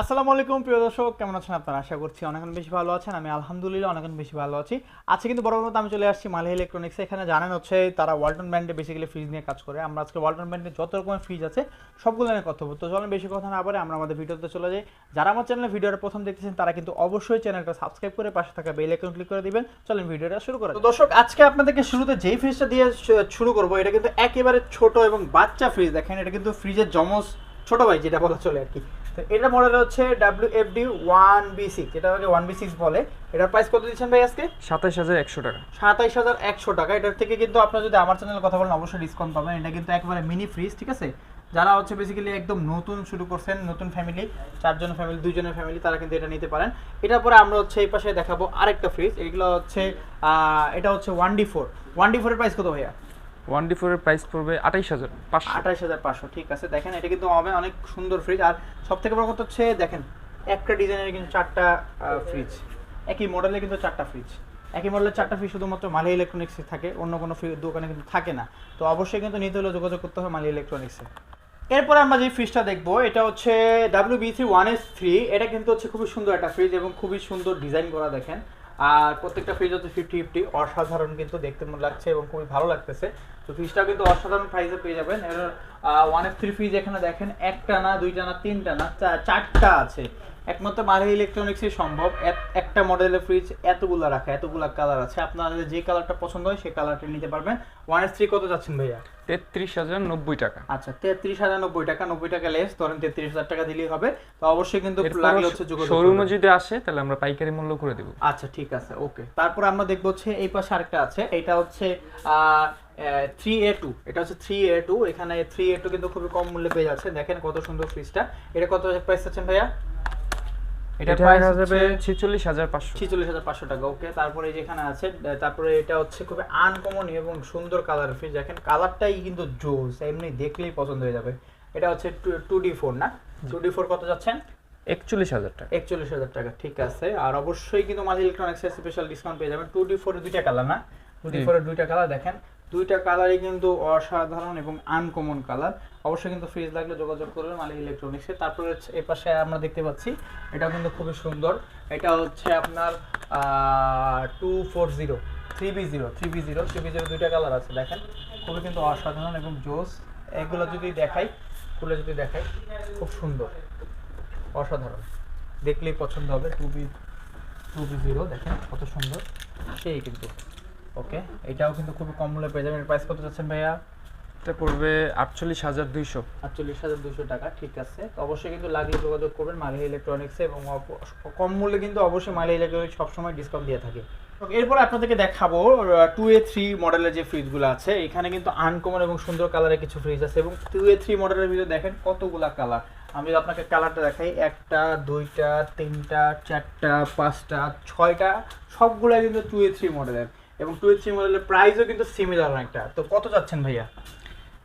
আসসালামু আলাইকুম, প্রিয় দর্শক। কেমন আছেন আপনারা? আশা করছি অনেক বেশি ভালো আছেন। আমি আলহামদুলিল্লাহ অনেক বেশি ভালো আছি। আজকে কিন্তু বড় আমি চলে আসছি মালহি ইলেকট্রনিক্সে এখানে জানেন হচ্ছে তারা ওয়ালটন ব্র্যান্ডে বেসিক্যালি ফ্রিজ নিয়ে কাজ করে। আমরা আজকে ওয়ালটন ব্র্যান্ডে যত রকমের ফ্রিজ আছে, সবগুলো নিয়ে কথা বলব। তো চলেন বেশি কথা না বলে আমরা আমাদের ভিডিওতে চলে যাই। যারা আমার চ্যানেলে ভিডিওটা প্রথম দেখতেছেন, তারা কিন্তু অবশ্যই চ্যানেলটা সাবস্ক্রাইব করে পাশে থাকা বেল আইকন ক্লিক করে দিবেন। চলেন ভিডিওটা শুরু করা দর্শক, আজকে আপনাদেরকে শুরুতে যেই ফ্রিজটা দিয়ে শুরু করব, এটা কিন্তু একেবারে ছোট এবং বাচ্চা ফ্রিজ দেখেন, এটা কিন্তু ফ্রিজের জমজ ছোট ভাই, যেটা বলা চলে আর কি। তো এটা মডেল হচ্ছে W F D one B six এটা হচ্ছে ওয়ান বি সিক্স বলে। এটার প্রাইস কত দিচ্ছেন ভাই আজকে? সাতাশ হাজার একশো টাকা। সাতাইশ হাজার একশো টাকা। এটার থেকে কিন্তু আপনার যদি আমার চ্যানেলে কথা বলেন অবশ্যই ডিসকাউন্ট পাবেন। এটা কিন্তু একবারে মিনি ফ্রিজ ঠিক আছে? যারা হচ্ছে বেসিক্যালি একদম নতুন শুরু করছেন নতুন ফ্যামিলি চারজন ফ্যামিলি দুইজনের ফ্যামিলি তারা কিন্তু এটা নিতে পারেন। এটার পরে আমরা হচ্ছে এই পাশে দেখাবো আরেকটা ফ্রিজ এগুলো হচ্ছে এটা হচ্ছে one D four one D ফোরের প্রাইস কত ভাইয়া? ওয়ান ডি ফোরের প্রাইস পড়বে আঠাইশ হাজার, পাঁচশো। আঠাশ হাজার পাঁচশো, ঠিক আছে। দেখেন, এটা কিন্তু হবে অনেক সুন্দর ফ্রিজ আর সব থেকে বড় কথা হচ্ছে, দেখেন, একটা ডিজাইনের কিন্তু চারটা ফ্রিজ একই মডেলে কিন্তু চারটা ফ্রিজ একই মডেলের চারটা ফ্রিজ শুধুমাত্র মালি ইলেকট্রনিক্সে থাকে, অন্য কোনো দোকানে কিন্তু থাকে না। তো অবশ্যই কিন্তু নিতে হলে যোগাযোগ করতে হবে মালি ইলেকট্রনিক্সে এরপরে আমরা যে ফ্রিজটা দেখব, এটা হচ্ছে W B three one S three এটা কিন্তু হচ্ছে খুবই সুন্দর একটা ফ্রিজ এবং খুবই সুন্দর ডিজাইন করা, দেখেন। আর প্রত্যেকটা ফ্রিজ হচ্ছে ফিফটি ফিফটি অসাধারণ কিন্তু দেখতে মনে লাগছে এবং খুবই ভালো লাগতেছে। তো ফ্রিজটা কিন্তু অসাধারণ প্রাইসে পেয়ে যাবেন। এর ওয়ান এফ থ্রি ফ্রিজ এখানে দেখেন একটা না দুইটা না তিনটা না চারটা আছে। একমাত্র মারি ইলেকট্রনিক্সই সম্ভব। এক- একটা মডেলের ফ্রিজ এতগুলা রাখা এতগুলা কালার আছে। আপনাদের যে কালারটা পছন্দ হয় সেই কালারটা নিতে পারবেন। ওয়ান এস থ্রি কত যাচ্ছেন ভাইয়া? তেত্রিশ হাজার নব্বই টাকা। আচ্ছা তেত্রিশ হাজার নব্বই টাকা। নব্বই টাকা লেস ধরেন তেত্রিশ হাজার টাকা দিলেই হবে। তো অবশ্যই কিন্তু লাগলে হচ্ছে শোরুমে যদি আসে তাহলে আমরা পাইকারি মূল্য করে দেবো। আচ্ছা ঠিক আছে ওকে। তারপর আমরা দেখব হচ্ছে এই পাশে আরেকটা আছে। এটা হচ্ছে থ্রি এ টু এটা হচ্ছে থ্রি এ টু এখানে থ্রি এ টু কিন্তু খুবই কম মূল্যে পেয়ে যাচ্ছে। দেখেন কত সুন্দর ফ্রিজটা এটা কত প্রাইস আছেন ভাইয়া? এটা এটা প্রাইস যাবে হচ্ছে ছেচল্লিশ হাজার পাঁচশো ছিচল্লিশ হাজার পাঁচশো টাকা ওকে তারপরে যেখানে আছে তারপরে এটা হচ্ছে খুবই আনকমন এবং সুন্দর কালার ফ্রিজ দেখেন কালারটাই কিন্তু জোস এমনি দেখলেই পছন্দ হয়ে যাবে। এটা হচ্ছে টু ডি ফোর না? টু ডি ফোর কত যাচ্ছেন? একচল্লিশ হাজার টাকা। একচল্লিশ হাজার টাকা ঠিক আছে। আর অবশ্যই কিন্তু মাঝে ইলেকট্রনিক্সের স্পেশাল ডিসকাউন্ট পেয়ে যাবেন। টু ডি ফোরের দুইটা কালার না? Two D. ফোরের দুইটা কালার দেখেন। দুইটা কালারই কিন্তু অসাধারণ এবং আনকমন কালার অবশ্যই কিন্তু ফ্রিজ লাগলে যোগাযোগ করবেন মালিক ইলেকট্রনিক্সে তারপরে এ পাশে আমরা দেখতে পাচ্ছি এটা কিন্তু খুবই সুন্দর। এটা হচ্ছে আপনার two four zero three B zero three B zero three B zero দুইটা কালার আছে, দেখেন। খুবই কিন্তু অসাধারণ এবং জোস। এগুলো যদি দেখাই, খুলে যদি দেখাই, খুব সুন্দর। অসাধারণ। দেখলেই পছন্দ হবে two B two B zero দেখেন কত সুন্দর। সেই কিন্তু। ওকে এটাও কিন্তু খুবই কম মূল্যে পেয়ে যাবেন। প্রাইস কত যাচ্ছেন ভাইয়া? এটা পড়বে আটচল্লিশ হাজার দুইশো। আটচল্লিশ হাজার দুশো টাকা ঠিক আছে। তো অবশ্যই কিন্তু লাগলে যোগাযোগ করবেন মালি ইলেকট্রনিক্সে এবং কম মূল্যে কিন্তু অবশ্যই মালি ইলেকট্রনিক্স সবসময় ডিসকাউন্ট দিয়ে থাকে। এরপর আপনাদেরকে দেখাবো টু এ থ্রি মডেলের যে ফ্রিজগুলো আছে এখানে কিন্তু আনকমন এবং সুন্দর কালারের কিছু ফ্রিজ আছে এবং টু এ থ্রি মডেলের ভিতরে দেখেন কতগুলা কালার আমি যদি আপনাকে কালারটা দেখাই একটা দুইটা তিনটা চারটা পাঁচটা ছয়টা সবগুলা কিন্তু টু এ থ্রি মডেলের এবং টু এ থ্রি মডেলের প্রাইসও কিন্তু সিমিলার অনেকটা তো কত যাচ্ছেন ভাইয়া?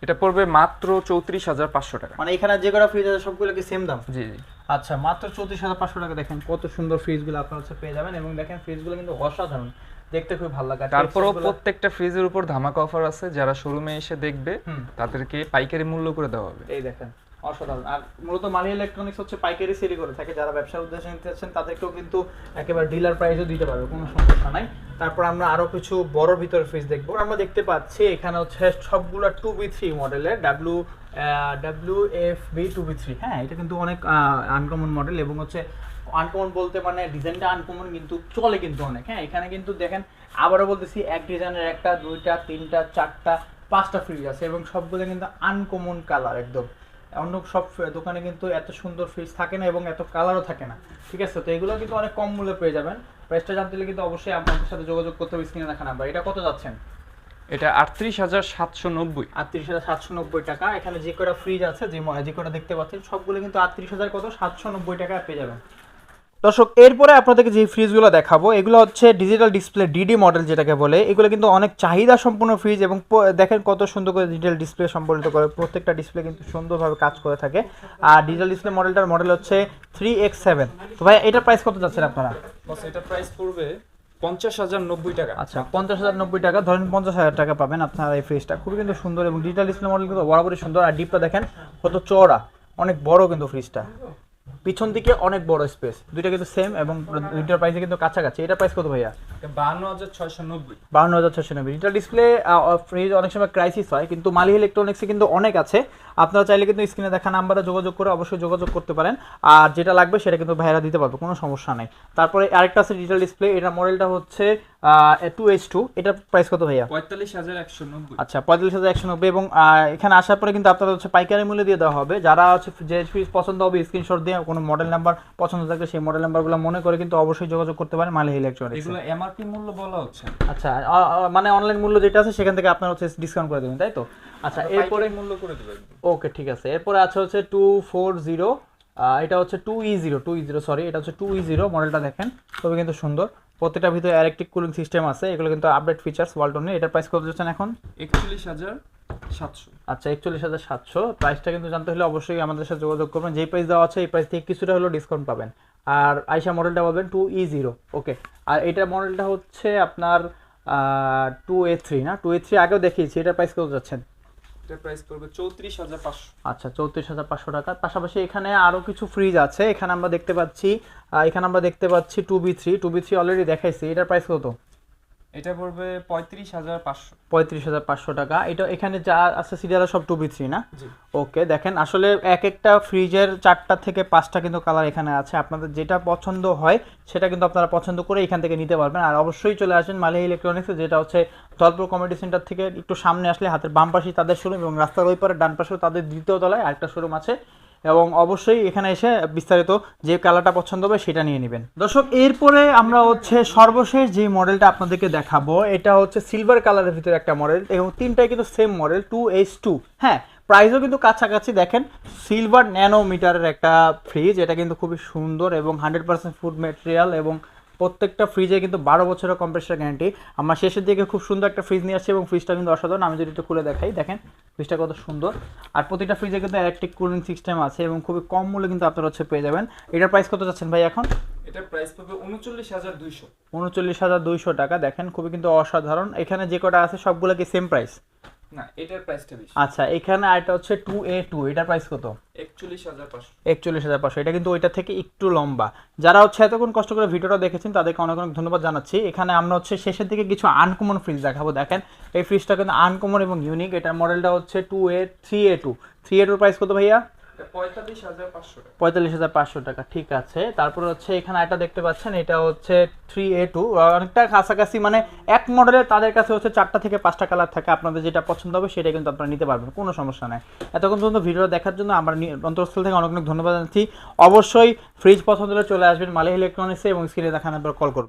এটা পড়বে মাত্র চৌত্রিশ হাজার পাঁচশো টাকা। মানে এখানে যে কটা ফ্রিজ আছে সবগুলো কি সেম দাম? জি জি। আচ্ছা মাত্র চৌত্রিশ হাজার পাঁচশো টাকা দেখেন কত সুন্দর ফ্রিজগুলো আপনার হচ্ছে পেয়ে যাবেন এবং দেখেন ফ্রিজগুলো কিন্তু অসাধারণ। দেখতে খুব ভালো লাগে। তারপরও প্রত্যেকটা ফ্রিজের উপর ধামাকা অফার আছে। যারা শোরুমে এসে দেখবে তাদেরকে পাইকারি মূল্য করে দেওয়া হবে। এই দেখেন। অসাধারণ। আর মূলত মালি ইলেকট্রনিক্স হচ্ছে পাইকারি সেলই করে থাকে। যারা ব্যবসার উদ্দেশ্যে নিতে চাচ্ছেন, তাদেরকেও কিন্তু একেবারে ডিলার প্রাইসও দিতে পারবে, কোনো সমস্যা নাই। তারপর আমরা আরও কিছু বড় ভিতরের ফ্রিজ দেখব। আমরা দেখতে পাচ্ছি এখানে হচ্ছে সবগুলো টু বি থ্রি মডেলের W W F B two B three হ্যাঁ এটা কিন্তু অনেক আনকমন মডেল এবং হচ্ছে আনকমন বলতে মানে ডিজাইনটা আনকমন কিন্তু চলে কিন্তু অনেক। হ্যাঁ এখানে কিন্তু দেখেন, আবারও বলতেছি এক ডিজাইনের একটা, দুইটা, তিনটা, চারটা, পাঁচটা ফ্রিজ আছে এবং সবগুলো কিন্তু আনকমন কালার একদম। অন্য সব দোকানে কিন্তু এত সুন্দর ফ্রিজ থাকে না এবং এত কালারও থাকে না। ঠিক আছে? তো এগুলো কিন্তু অনেক কম মূল্যে পেয়ে যাবেন। প্রাইসটা জানতে হলে কিন্তু অবশ্যই আপনাদের সাথে যোগাযোগ করতে হবে স্ক্রিনে দেখা নাম্বার। এটা কত যাচ্ছেন? এটা আটত্রিশ হাজার সাতশো নব্বই। আটত্রিশ হাজার সাতশো নব্বই টাকা। এখানে যে কটা ফ্রিজ আছে যে যে কটা দেখতে পাচ্ছেন সবগুলো কিন্তু আটত্রিশ হাজার কত? সাতশো নব্বই টাকা পেয়ে যাবেন। দর্শক এরপরে আপনাদেরকে যে ফ্রিজগুলো দেখাবো এগুলো হচ্ছে ডিজিটাল ডিসপ্লে ডিডি মডেল যেটাকে বলে। এগুলো কিন্তু অনেক চাহিদা সম্পূর্ণ ফ্রিজ এবং দেখেন কত সুন্দর করে ডিজিটাল ডিসপ্লে সম্পর্কিত করে। প্রত্যেকটা ডিসপ্লে কিন্তু সুন্দরভাবে কাজ করে থাকে। আর ডিজিটাল ডিসপ্লে মডেলটার মডেল হচ্ছে থ্রি এক্স সেভেন তো ভাই এটার প্রাইস কত যাচ্ছেন আপনারা? এটা প্রাইস পড়বে পঞ্চাশ হাজার নব্বই টাকা। আচ্ছা পঞ্চাশ হাজার নব্বই টাকা। ধরেন পঞ্চাশ হাজার টাকা পাবেন আপনারা এই ফ্রিজটা খুবই কিন্তু সুন্দর এবং ডিজিটাল ডিসপ্লে মডেল কিন্তু বরাবরই সুন্দর। আর ডিপটা দেখেন কত চওড়া অনেক বড় কিন্তু ফ্রিজটা পিছন দিকে অনেক বড় স্পেস দুইটা কিন্তু সেম এবং দুইটার প্রাইসে কিন্তু কাছাকাছি। এটার প্রাইস কত ভাইয়া? বাহান্ন হাজার ছয়শো নব্বই। বাউন্ন হাজার ছশো নব্বই। ডিজিটাল ডিসপ্লে ফ্রিজ অনেক সময় ক্রাইসিস হয় কিন্তু মালি ইলেকট্রনিক্সে কিন্তু অনেক আছে। আপনারা চাইলে কিন্তু স্ক্রিনে দেখা নাম্বারে যোগাযোগ করে অবশ্যই যোগাযোগ করতে পারেন। আর যেটা লাগবে সেটা কিন্তু ভাইরা দিতে পারবে কোনো সমস্যা নেই। তারপরে আরেকটা আছে ডিজিটাল ডিসপ্লে এটা মডেলটা হচ্ছে টু এইচ টু এটার প্রাইস কত ভাইয়া? পঁয়তাল্লিশ হাজার একশো নব্বই। আচ্ছা পঁয়তাল্লিশ হাজার একশো নব্বই এবং এখানে আসার পরে কিন্তু আপনারা হচ্ছে পাইকারি মূল্যে দিয়ে দেওয়া হবে। যারা হচ্ছে যে ফ্রিজ পছন্দ হবে স্ক্রিনশট দিয়ে কোনো মডেল নাম্বার পছন্দ থাকলে সেই মডেল নাম্বারগুলো মনে করে কিন্তু অবশ্যই যোগাযোগ করতে পারেন মালি ইলেকট্রনিক্স এগুলো এমআরপি মূল্য বলা হচ্ছে। আচ্ছা মানে অনলাইন মূল্য যেটা আছে সেখান থেকে আপনার হচ্ছে ডিসকাউন্ট করে দেবেন তাই তো? আচ্ছা এরপরে এরপরে মূল্য করে দেবেন। ওকে ঠিক আছে। এরপরে আছে হচ্ছে টু ফোর জিরো এটা হচ্ছে two E zero two E zero sorry এটা হচ্ছে টু ই জিরো মডেলটা দেখেন তবে কিন্তু সুন্দর। প্রত্যেকটার ভিতরে ইলেকট্রিক কুলিং সিস্টেম আছে। এগুলো কিন্তু আপডেট ফিচার্স ওয়ালটনের এটার প্রাইস কত যাচ্ছেন এখন? একচল্লিশ হাজার সাতশো। আচ্ছা একচল্লিশ হাজার সাতশো। প্রাইসটা কিন্তু জানতে হলে অবশ্যই আমাদের সাথে যোগাযোগ করবেন। যেই প্রাইস দেওয়া আছে এই প্রাইস থেকে কিছুটা হলেও ডিসকাউন্ট পাবেন। আর আইসা মডেলটা পাবেন টু ই জিরো ওকে আর এটার মডেলটা হচ্ছে আপনার টু এ থ্রি না? টু এ থ্রি আগেও দেখিয়েছি। এটার প্রাইস কত যাচ্ছেন? এটা প্রাইস পড়বে চৌত্রিশ হাজার পাঁচশো। আচ্ছা চৌত্রিশ হাজার পাঁচশো টাকা। পাশাপাশি এখানে আরও কিছু ফ্রিজ আছে। এখানে আমরা দেখতে পাচ্ছি এখানে আমরা দেখতে পাচ্ছি two B three two B three already দেখাইছি। এটার প্রাইস কত? এটা পড়বে পঁয়ত্রিশ হাজার পাঁচশো। পঁয়ত্রিশ হাজার পাঁচশো টাকা। এটা এখানে যা আছে সিরিয়াল সব টু বি থ্রি না? ওকে দেখেন আসলে এক একটা ফ্রিজের চারটা থেকে পাঁচটা কিন্তু কালার এখানে আছে। আপনাদের যেটা পছন্দ হয় সেটা কিন্তু আপনারা পছন্দ করে এখান থেকে নিতে পারবেন। আর অবশ্যই চলে আসেন মালিয়া ইলেকট্রনিক্সে যেটা হচ্ছে দলপুর কমিটি সেন্টার থেকে একটু সামনে আসলে হাতের বাম পাশেই তাদের শোরুম এবং রাস্তার ওই পারে ডান পাশেও তাদের দ্বিতীয় তলায় আরেকটা শোরুম আছে। এবং অবশ্যই এখানে এসে বিস্তারিত যে কালারটা পছন্দ হবে সেটা নিয়ে নেবেন। দর্শক, এরপরে আমরা হচ্ছে সর্বশেষ যে মডেলটা আপনাদেরকে দেখাবো, এটা হচ্ছে সিলভার কালারের ভিতরে একটা মডেল এবং তিনটাই কিন্তু same model two H two হ্যাঁ প্রাইসও কিন্তু কাছাকাছি দেখেন সিলভার ন্যানোমিটারের একটা ফ্রিজ এটা কিন্তু খুবই সুন্দর এবং হান্ড্রেড পার্সেন্ট ফুড মেটেরিয়াল এবং প্রত্যেকটা ফ্রিজে কিন্তু বারো বছরের কম্প্রেসার গ্যারান্টি আমার শেষের দিকে খুব সুন্দর একটা ফ্রিজ নিয়ে আসছে এবং ফ্রিজটা কিন্তু অসাধারণ। আমি যদি একটু খুলে দেখাই দেখেন ফ্রিজটা কত সুন্দর। আর প্রতিটা ফ্রিজে কিন্তু ইলেকট্রিক কুলিং সিস্টেম আছে এবং খুবই কম মূল্যে কিন্তু আপনারা হচ্ছে পেয়ে যাবেন। এটার প্রাইস কত যাচ্ছেন ভাই এখন? এটার প্রাইস পড়বে উনচল্লিশ হাজার দুইশো। উনচল্লিশ হাজার দুইশো টাকা দেখেন খুবই কিন্তু অসাধারণ। এখানে যে কটা আছে সবগুলো কি সেম প্রাইস না এটার প্রাইসটা বেশি। আচ্ছা এখানে আরেকটা হচ্ছে টু এ টু এটার প্রাইস কত? একচল্লিশ হাজার পাঁচশো। একচল্লিশ হাজার পাঁচশো এটা কিন্তু ওইটা থেকে একটু লম্বা। যারা হচ্ছে এতক্ষণ কষ্ট করে ভিডিওটা দেখেছেন তাদেরকে অনেক অনেক ধন্যবাদ জানাচ্ছি। এখানে আমরা হচ্ছে শেষের দিকে কিছু আনকমন ফ্রিজ দেখাবো। দেখেন এই ফ্রিজটা কিন্তু আনকমন এবং ইউনিক এটার মডেলটা হচ্ছে two A three A two three A tour price কত ভাইয়া? পঁয়তাল্লিশ হাজার পাঁচশো টাকা। ঠিক আছে। তারপরে হচ্ছে এখানে দেখতে পাচ্ছেন, এটা হচ্ছে থ্রি এ টু। অনেকটা কাছাকাছি মানে এক তাদের কাছে হচ্ছে চারটা থেকে পাঁচটা কালার থাকে। আপনাদের যেটা পছন্দ হবে সেটা কিন্তু আপনারা নিতে পারবেন, কোনো সমস্যা নাই। এতক্ষণ ভিডিও দেখার জন্য আমরা অন্তরস্থল থেকে অনেক ধন্যবাদ অবশ্যই ফ্রিজ পছন্দ হলে চলে আসবেন মালিয়া ইলেকট্রনিক্সে এবং স্ক্রিনে দেখা কল করবেন।